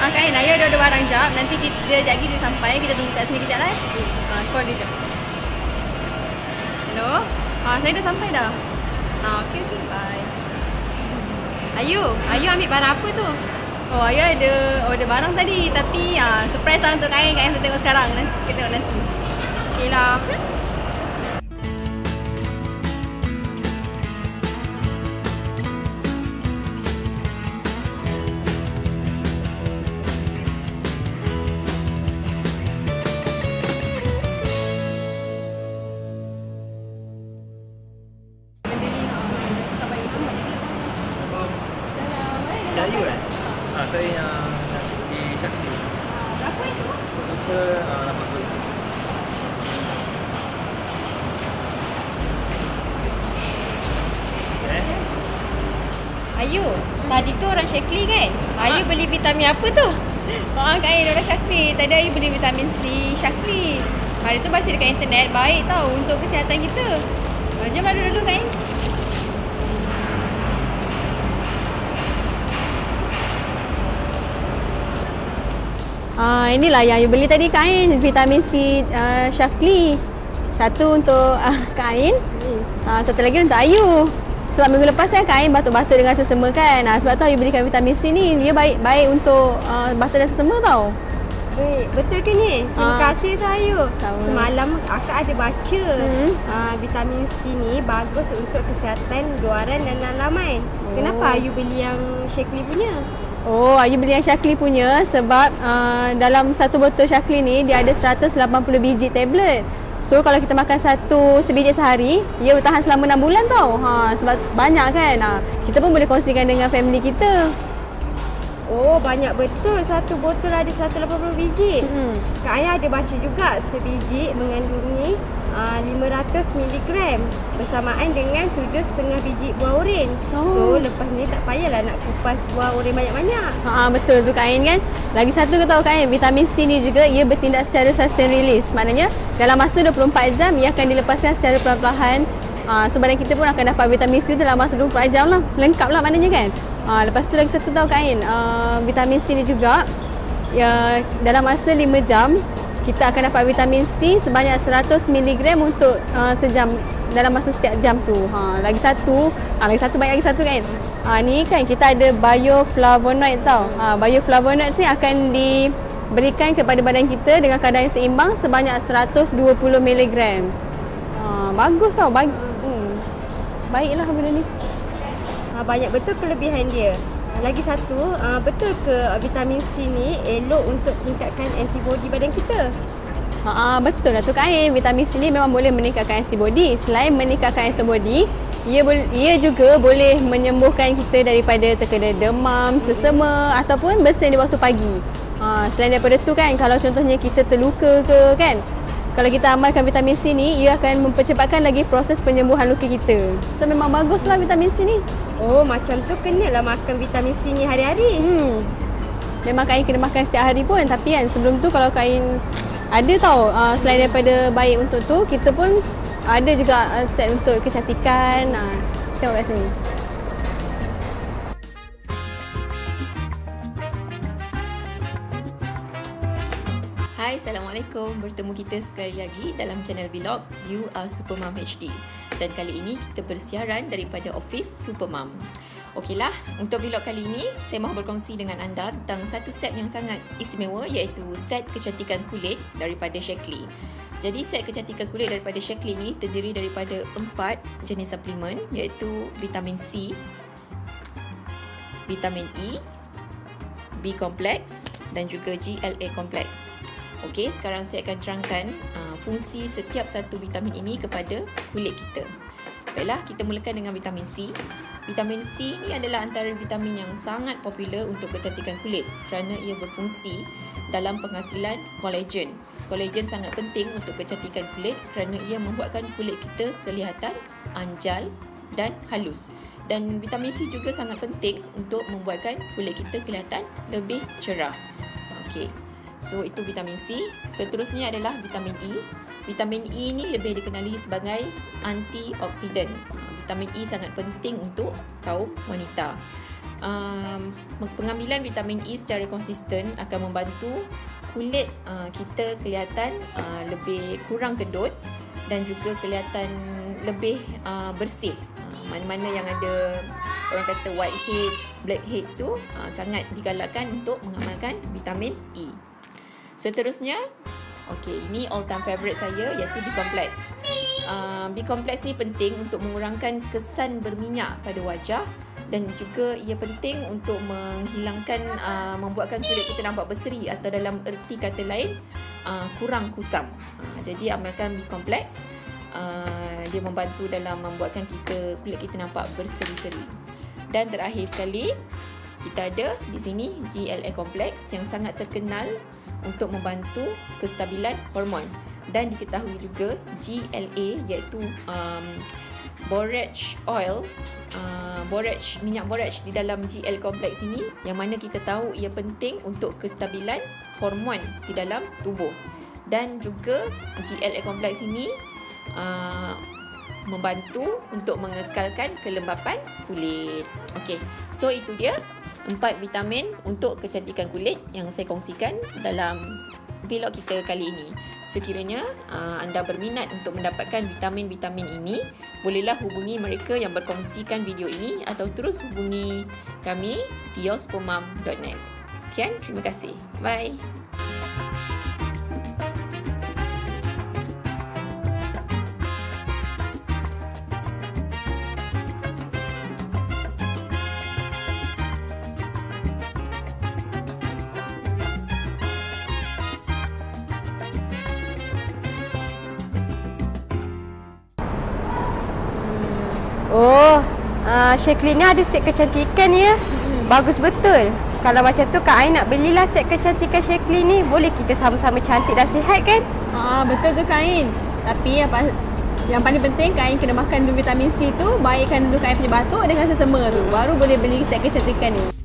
Ah, Kain, ayah ada barang jap. Nanti kita, dia sekejap lagi dia sampai. Kita tunggu kat sini kejap lah. Ah, call dia jap. Hello? Ah, saya dah sampai dah. Ah, okay, okay. Bye. Ayu, Ayu ambil barang apa tu? Oh, ayah ada order barang tadi. Tapi ah, surprise lah untuk Kain. Kain tu tengok sekarang. Kita tengok nanti. Okey lah. Cahayu eh? Ha, saya yang di Syakri. Berapa itu? Super uh, 80. Eh? Ayu, tadi tu orang Syekli kan? Ayu beli vitamin apa tu? Oh, Kain orang Syakri. Tadi ayah beli vitamin C Syakri. Hari tu baca dekat internet. Baik tau untuk kesihatan kita. Ah, Jom lalu dulu Kain. Ah, inilah yang you beli tadi kain vitamin C uh, Syakli. Satu untuk uh, kain, uh, satu lagi untuk Ayu. Sebab minggu lepas kan kain batuk-batuk dengan sesama kan. Uh, sebab tu Ayu belikan vitamin C ni. Dia baik baik untuk uh, batuk dan sesama tau. Wait, betul ke ni? Terima Ah. kasih tu Ayu. Sama. Semalam akak ada baca Hmm. ah, vitamin C ni bagus untuk kesihatan luaran dan dalaman. Oh. Kenapa Ayu beli yang Syekli punya? Oh, Ayu beli yang Syakli punya sebab uh, dalam satu botol Syakli ni dia ada 180 biji tablet. So kalau kita makan satu sebiji sehari, ia bertahan selama 6 bulan tau. Ha sebab banyak kan. Ha, kita pun boleh kongsikan dengan family kita. Oh, banyak betul. Satu botol ada 180 biji. Hmm. Kak Ayah ada baca juga sebiji mengandungi uh, 500 mg bersamaan dengan 7,5 biji buah oren. Oh. So, lepas ni tak payahlah nak kupas buah oren banyak-banyak. Ha, betul tu kain kan. Lagi satu kau tahu kain, vitamin C ni juga ia bertindak secara sustain release. Maknanya dalam masa 24 jam ia akan dilepaskan secara perlahan-lahan. Ha, so badan kita pun akan dapat vitamin C dalam masa 24 jam lah. Lengkap lah maknanya kan. Ha, lepas tu lagi satu tahu kain, uh, vitamin C ni juga ya, dalam masa 5 jam kita akan dapat vitamin C sebanyak 100 mg untuk uh, sejam dalam masa setiap jam tu. Ha, lagi satu, ha, lagi satu banyak lagi satu kan. Ha, ni kan kita ada bioflavonoids tau. Ha, bioflavonoids ni akan diberikan kepada badan kita dengan kadar yang seimbang sebanyak 120 mg. Ha, bagus tau. Bag, hmm. Baiklah benda ni. Uh, banyak betul kelebihan dia. Lagi satu, uh, betul ke vitamin C ni elok untuk tingkatkan antibodi badan kita? Ha, betul lah tu kain. Vitamin C ni memang boleh meningkatkan antibody. Selain meningkatkan antibody, ia ia juga boleh menyembuhkan kita daripada terkena demam, sesama ataupun bersin di waktu pagi. Ha, selain daripada tu kan, kalau contohnya kita terluka ke kan, kalau kita amalkan vitamin C ni, ia akan mempercepatkan lagi proses penyembuhan luka kita. So memang baguslah vitamin C ni. Oh, macam tu kenalah makan vitamin C ni hari-hari. Hmm. Memang kain kena makan setiap hari pun tapi kan sebelum tu kalau kain ada tau uh, selain daripada baik untuk tu kita pun ada juga uh, set untuk kecantikan. Uh, tengok kat sini. Hai, Assalamualaikum. Bertemu kita sekali lagi dalam channel vlog You Are Supermom HD. Dan kali ini kita bersiaran daripada office Supermom. Okeylah, untuk vlog kali ini saya mahu berkongsi dengan anda tentang satu set yang sangat istimewa iaitu set kecantikan kulit daripada Shaklee. Jadi set kecantikan kulit daripada Shaklee ni terdiri daripada empat jenis suplemen iaitu vitamin C, vitamin E, B complex dan juga GLA complex. Okey, sekarang saya akan terangkan uh, fungsi setiap satu vitamin ini kepada kulit kita. Baiklah, kita mulakan dengan vitamin C. Vitamin C ni adalah antara vitamin yang sangat popular untuk kecantikan kulit kerana ia berfungsi dalam penghasilan kolagen. Kolagen sangat penting untuk kecantikan kulit kerana ia membuatkan kulit kita kelihatan anjal dan halus. Dan vitamin C juga sangat penting untuk membuatkan kulit kita kelihatan lebih cerah. Okey. So itu vitamin C. Seterusnya adalah vitamin E. Vitamin E ni lebih dikenali sebagai antioksidan. Ha, Vitamin E sangat penting untuk kaum wanita. um, pengambilan vitamin E secara konsisten akan membantu kulit uh, kita kelihatan uh, lebih kurang kedut dan juga kelihatan lebih uh, bersih. Uh, mana-mana yang ada orang kata whitehead, blackheads tu uh, sangat digalakkan untuk mengamalkan vitamin E. Seterusnya, okey, ini all time favorite saya iaitu B-complex. Uh, B-complex ni penting untuk mengurangkan kesan berminyak pada wajah dan juga ia penting untuk menghilangkan uh, membuatkan kulit kita nampak berseri atau dalam erti kata lain uh, kurang kusam. Uh, jadi amalkan B-complex. Uh, dia membantu dalam membuatkan kita kulit kita nampak berseri-seri. Dan terakhir sekali, kita ada di sini GLA complex yang sangat terkenal untuk membantu kestabilan hormon dan diketahui juga GLA iaitu um, borage oil uh, borage minyak borage di dalam GL complex ini yang mana kita tahu ia penting untuk kestabilan hormon di dalam tubuh dan juga GLA complex ini uh, membantu untuk mengekalkan kelembapan kulit. Okey. So itu dia empat vitamin untuk kecantikan kulit yang saya kongsikan dalam vlog kita kali ini. Sekiranya uh, anda berminat untuk mendapatkan vitamin-vitamin ini, bolehlah hubungi mereka yang berkongsikan video ini atau terus hubungi kami di yospomam.net. Sekian, terima kasih. Bye. Uh, Shakely ni ada set kecantikan ya. Bagus betul. Kalau macam tu Kak Ai nak belilah set kecantikan Shakely ni. Boleh kita sama-sama cantik dan sihat kan? Ah betul tu kain. Tapi apa yang paling penting kain kena makan dulu vitamin C tu, baikkan dulu kain punya batuk dengan sesama tu. Baru boleh beli set kecantikan ni.